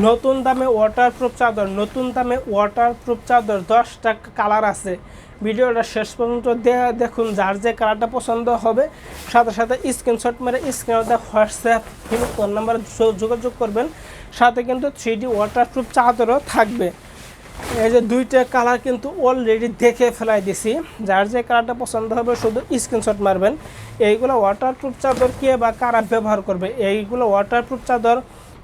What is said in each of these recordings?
নতুন দামে ওয়াটারপ্রুফ চাদর, নতুন দামে ওয়াটারপ্রুফ চাদর, দশটা কালার আছে। ভিডিওটা শেষ পর্যন্ত দেখুন, যার যে কালারটা পছন্দ হবে, সাথে সাথে স্ক্রিনশট মেরে স্ক্রিনে হোয়াটসঅ্যাপ ফোন নাম্বারে যোগাযোগ করবেন। সাথে কিন্তু থ্রি ডি ওয়াটারপ্রুফ চাদরও থাকবে। এই যে দুইটা কালার কিন্তু অলরেডি দেখে ফেলাই দিছি। যার যে কালারটা পছন্দ হবে, শুধু স্ক্রিনশট মারবেন। এইগুলো ওয়াটারপ্রুফ চাদর কে বা কারা ব্যবহার করবে? এইগুলো ওয়াটারপ্রুফ চাদর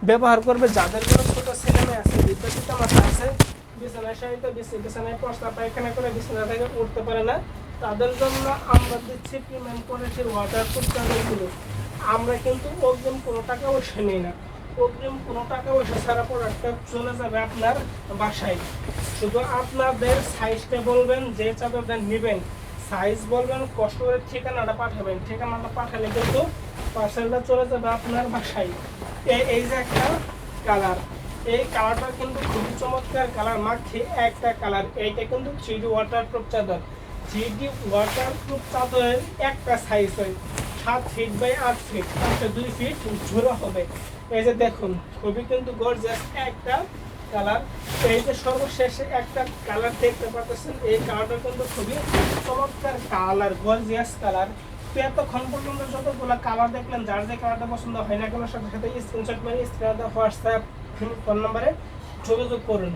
ব্যবহার করবে, যাদের কোনো ছোটো ছেলে মেয়ে আছে বিদ্যাপিতা মাথা আছে বিছানায় বিছ- বিছানায় প্রস্তাব পায়খানা করে বিছানা থেকে উঠতে পারে না। তাদের জন্য আমরা দিচ্ছি প্রিমিয়াম কোয়ালিটির ওয়াটারপ্রুফ চাদরগুলো। আমরা কিন্তু অগ্রিম কোনো টাকা পয়সা নিই না। অগ্রিম কোনো টাকা পয়সা ছাড়া প্রোডাক্টটা চলে যাবে আপনার বাসায়। শুধু আপনাদের সাইজটা বলবেন, যে চাদরটা নেবেন সাইজ বলবেন কষ্ট করে ঠিকানাটা পাঠাবেন। ঠিকানাটা পাঠালে কিন্তু পার্সেলটা চলে যাবে আপনার বাসায়। এই যে একটা কালার এই কালারটা কিন্তু খুবই চমৎকার কালার মাত্র একটা কালার এইটা কিন্তু থ্রি ডি ওয়াটারপ্রুফ চাদর। থ্রি ডি ওয়াটারপ্রুফ চাদরের একটা সাইজ হয়, সাত ফিট বাই আট ফিট পাঁচটা দুই ফিট ঝুড়ো হবে। এই যে দেখুন, খুবই কিন্তু গর্জাস একটা কালার এই যে সর্বশেষে একটা কালার দেখতে পাচ্ছেন, এই কালারটা কিন্তু খুবই চমৎকার কালার গর্জিয়াস কালার তো এতক্ষণ পর্যন্ত যতগুলো কালার দেখলেন, যার যে কালারটা পছন্দ হয় না কেন সাথে সাথে স্ক্রিনশট মেরে স্ক্রিনে হোয়াটসঅ্যাপ ফোন নম্বরে যোগাযোগ করুন।